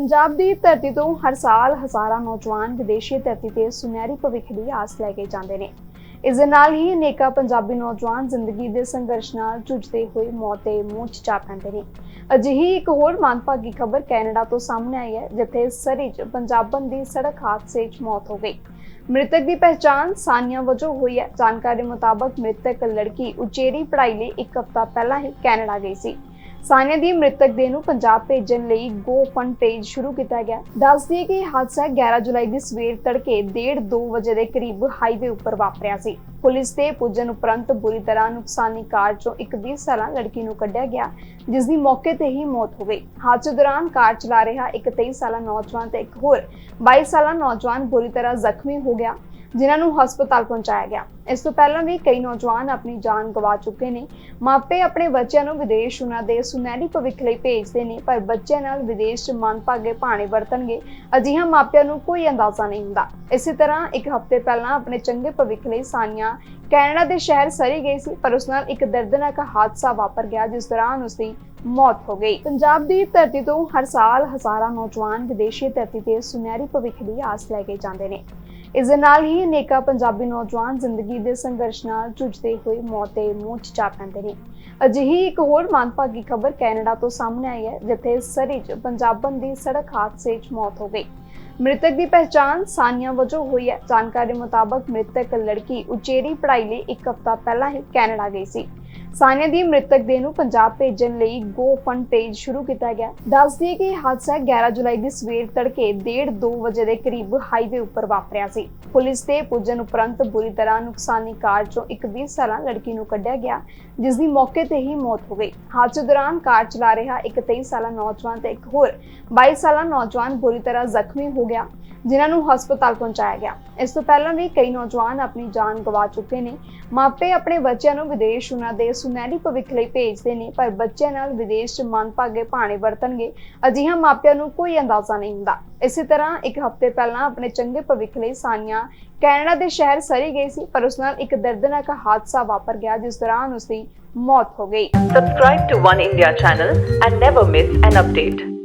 ਪੰਜਾਬ ਦੀ ਧਰਤੀ ਤੋਂ ਹਰ ਸਾਲ ਹਜ਼ਾਰਾਂ ਨੌਜਵਾਨ ਵਿਦੇਸ਼ੀ ਧਰਤੀ ਤੇ ਸੁਨਹਿਰੀ ਭਵਿੱਖ ਦੀ ਆਸ ਲੈ ਕੇ ਜਾਂਦੇ ਨੇ। ਇਸ ਦੇ ਨਾਲ ਹੀ ਅਨੇਕਾਂ ਪੰਜਾਬੀ ਨੌਜਵਾਨ ਜ਼ਿੰਦਗੀ ਦੇ ਸੰਘਰਸ਼ ਨਾਲ ਜੂਝਦੇ ਹੋਏ ਮੌਤ ਦੇ ਮੂੰਹ 'ਚ ਜਾ ਪੈਂਦੇ ਨੇ। ਅਜਿਹੀ ਇੱਕ ਹੋਰ ਮੰਦਭਾਗੀ ਖਬਰ ਕੈਨੇਡਾ ਤੋਂ ਸਾਹਮਣੇ ਆਈ ਹੈ, ਜਿੱਥੇ ਸਰੀ 'ਚ ਪੰਜਾਬਣ ਦੀ ਸੜਕ ਹਾਦਸੇ 'ਚ ਮੌਤ ਹੋ ਗਈ। ਮ੍ਰਿਤਕ ਦੀ ਪਹਿਚਾਣ ਸਾਨੀਆ ਵਜੋਂ ਹੋਈ ਹੈ। ਜਾਣਕਾਰੀ ਮੁਤਾਬਕ ਮ੍ਰਿਤਕ ਲੜਕੀ ਉਚੇਰੀ ਪੜ੍ਹਾਈ ਲਈ ਇੱਕ ਹਫ਼ਤਾ ਪਹਿਲਾਂ ਹੀ ਕੈਨੇਡਾ ਗਈ ਸੀ। ਸਾਨੀਆ ਦੀ ਮ੍ਰਿਤਕ ਦੇਹ ਨੂੰ ਪੰਜਾਬ ਭੇਜਣ ਲਈ ਗੋ ਫੰਡ ਪੇਜ ਸ਼ੁਰੂ ਕੀਤਾ ਗਿਆ। ਦੱਸ ਦਈਏ ਕਿ ਹਾਦਸਾ 11 ਜੁਲਾਈ ਦੀ ਸਵੇਰ ਤੜਕੇ 1:30 ਵਜੇ ਦੇ ਕਰੀਬ ਹਾਈਵੇ ਉੱਪਰ ਵਾਪਰਿਆ ਸੀ। ਪੁਲਿਸ ਦੇ ਪੁੱਜਣ ਉਪਰੰਤ ਬੁਰੀ ਤਰ੍ਹਾਂ ਨੁਕਸਾਨੀ ਕਾਰ ਚੋਂ ਇੱਕ 20 ਸਾਲਾਂ ਲੜਕੀ ਨੂੰ ਕੱਢਿਆ ਗਿਆ ਜਿਸ ਦੀ ਮੌਕੇ ਤੇ ਹੀ ਮੌਤ ਹੋ ਗਈ। ਹਾਦਸੇ ਦੌਰਾਨ ਕਾਰ ਚਲਾ ਰਿਹਾ ਇੱਕ 23 ਸਾਲਾ ਨੌਜਵਾਨ ਤੇ ਇੱਕ ਹੋਰ 22 ਸਾਲਾ ਨੌਜਵਾਨ ਬੁਰੀ ਤਰ੍ਹਾਂ ਜ਼ਖਮੀ ਹੋ ਗਿਆ। ਜਿਨ੍ਹਾਂ ਨੂੰ ਹਸਪਤਾਲ ਪਹੁੰਚਾਇਆ ਗਿਆ। ਇਸ ਤੋਂ ਪਹਿਲਾਂ ਵੀ ਕਈ ਨੌਜਵਾਨ ਆਪਣੀ ਜਾਨ ਗਵਾ ਚੁੱਕੇ ਨੇ। ਮਾਪੇ ਆਪਣੇ ਬੱਚਿਆਂ ਨੂੰ ਵਿਦੇਸ਼ ਉਹਨਾਂ ਦੇ ਸੁਨਹਿਰੀ ਭਵਿੱਖ ਲਈ ਭੇਜਦੇ ਨੇ, ਪਰ ਬੱਚਿਆਂ ਨਾਲ ਵਿਦੇਸ਼ 'ਚ ਮੰਦਭਾਗੇ ਭਾਣੇ ਵਰਤਣਗੇ, ਅਜਿਹਾ ਮਾਪਿਆਂ ਨੂੰ ਕੋਈ ਅੰਦਾਜ਼ਾ ਨਹੀਂ ਹੁੰਦਾ। ਇਸੇ ਤਰ੍ਹਾਂ ਇੱਕ ਹਫ਼ਤੇ ਪਹਿਲਾਂ ਆਪਣੇ ਚੰਗੇ ਭਵਿੱਖ ਲਈ ਸਾਨੀਆ ਕੈਨੇਡਾ ਦੇ ਸ਼ਹਿਰ ਸਰੀ ਗਈ ਸੀ, ਪਰ ਉਸ ਨਾਲ ਇੱਕ ਦਰਦਨਾਕ ਹਾਦਸਾ ਵਾਪਰ ਗਿਆ, ਜਿਸ ਦੌਰਾਨ ਉਸ ਦੀ ਮੌਤ ਹੋ ਗਈ। ਪੰਜਾਬ ਦੀ ਧਰਤੀ ਤੋਂ ਹਰ ਸਾਲ ਹਜ਼ਾਰਾਂ ਨੌਜਵਾਨ ਵਿਦੇਸ਼ੀ ਧਰਤੀ ਤੇ ਸੁਨਹਿਰੀ ਭਵਿੱਖ ਦੀ ਆਸ ਲੈ ਕੇ ਜਾਂਦੇ ਨੇ। ਇਸ ਦੇ ਨਾਲ ਹੀ ਅਨੇਕਾਂ ਪੰਜਾਬੀ ਨੌਜਵਾਨ ਜ਼ਿੰਦਗੀ ਦੇ ਸੰਘਰਸ਼ ਨਾਲ ਜੂਝਦੇ ਹੋਏ ਮੌਤ ਦੇ ਮੂੰਹ 'ਚ ਜਾ ਪੈਂਦੇ ਨੇ। ਅਜਿਹੀ ਇੱਕ ਹੋਰ ਮੰਦਭਾਗੀ ਖਬਰ ਕੈਨੇਡਾ ਤੋਂ ਸਾਹਮਣੇ ਆਈ ਹੈ, ਜਿੱਥੇ ਸਰੀ 'ਚ ਪੰਜਾਬਣ ਦੀ ਸੜਕ ਹਾਦਸੇ 'ਚ ਮੌਤ ਹੋ ਗਈ। ਮ੍ਰਿਤਕ ਦੀ ਪਹਿਚਾਣ ਸਾਨੀਆ ਵਜੋਂ ਹੋਈ ਹੈ। ਜਾਣਕਾਰੀ ਮੁਤਾਬਕ ਮ੍ਰਿਤਕ ਲੜਕੀ ਉਚੇਰੀ ਪੜ੍ਹਾਈ ਲਈ ਇੱਕ ਹਫ਼ਤਾ ਪਹਿਲਾਂ ਹੀ ਕੈਨੇਡਾ ਗਈ ਸੀ। ਸਾਨੀਆ ਦੀ ਮ੍ਰਿਤਕ ਦੇਹ ਨੂੰ ਪੰਜਾਬ ਭੇਜਣ ਲਈ ਗੋ ਫੰਡ ਪੇਜ ਸ਼ੁਰੂ ਕੀਤਾ ਗਿਆ। ਦੱਸ ਦਈਏ ਕਿ ਹਾਦਸਾ 11 ਜੁਲਾਈ ਦੀ ਸਵੇਰ ਤੜਕੇ 1:30 ਵਜੇ ਦੇ ਕਰੀਬ ਹਾਈਵੇ ਉੱਪਰ ਵਾਪਰਿਆ ਸੀ। ਪੁਲਿਸ ਦੇ ਪੁੱਜਣ ਉਪਰੰਤ ਬੁਰੀ ਤਰ੍ਹਾਂ ਨੁਕਸਾਨੀ ਕਾਰ ਚੋਂ ਇੱਕ 20 ਸਾਲਾਂ ਲੜਕੀ ਨੂੰ ਕੱਢਿਆ ਗਿਆ, ਜਿਸ ਦੀ ਮੌਕੇ ਤੇ ਹੀ ਮੌਤ ਹੋ ਗਈ। ਹਾਦਸੇ ਦੌਰਾਨ ਕਾਰ ਚਲਾ ਰਿਹਾ ਇੱਕ 23 ਸਾਲਾ ਨੌਜਵਾਨ ਤੇ ਇੱਕ ਹੋਰ 22 ਸਾਲਾ ਨੌਜਵਾਨ ਬੁਰੀ ਤਰ੍ਹਾਂ ਜ਼ਖਮੀ ਹੋ ਗਿਆ। ਜਿਨ੍ਹਾਂ ਨੂੰ ਹਸਪਤਾਲ ਪਹੁੰਚਾਇਆ ਗਿਆ। ਇਸ ਤੋਂ ਪਹਿਲਾਂ ਵੀ ਕਈ ਨੌਜਵਾਨ ਆਪਣੀ ਜਾਨ ਗਵਾ ਚੁੱਕੇ ਨੇ। ਮਾਪੇ ਆਪਣੇ ਬੱਚਿਆਂ ਨੂੰ ਵਿਦੇਸ਼ ਉਹਨਾਂ ਦੇ ਸੁਨਹਿਰੀ ਭਵਿੱਖ ਲਈ ਭੇਜਦੇ ਨੇ, ਪਰ ਬੱਚਿਆਂ ਨਾਲ ਵਿਦੇਸ਼ 'ਚ ਮੰਦਭਾਗੇ ਭਾਣੇ ਵਰਤਣਗੇ, ਅਜਿਹਾ ਮਾਪਿਆਂ ਨੂੰ ਕੋਈ ਅੰਦਾਜ਼ਾ ਨਹੀਂ ਹੁੰਦਾ। ਇਸੇ ਤਰ੍ਹਾਂ ਇੱਕ ਹਫ਼ਤੇ ਪਹਿਲਾਂ ਆਪਣੇ ਚੰਗੇ ਭਵਿੱਖ ਲਈ ਸਾਨੀਆ ਕੈਨੇਡਾ ਦੇ ਸ਼ਹਿਰ ਸਰੀ ਗਈ ਸੀ, ਪਰ ਉਸ ਨਾਲ ਇੱਕ ਦਰਦਨਾਕ ਹਾਦਸਾ ਵਾਪਰ ਗਿਆ, ਜਿਸ ਦੌਰਾਨ ਉਸ ਦੀ ਮੌਤ ਹੋ ਗਈ। Subscribe to One India channel and never miss an update.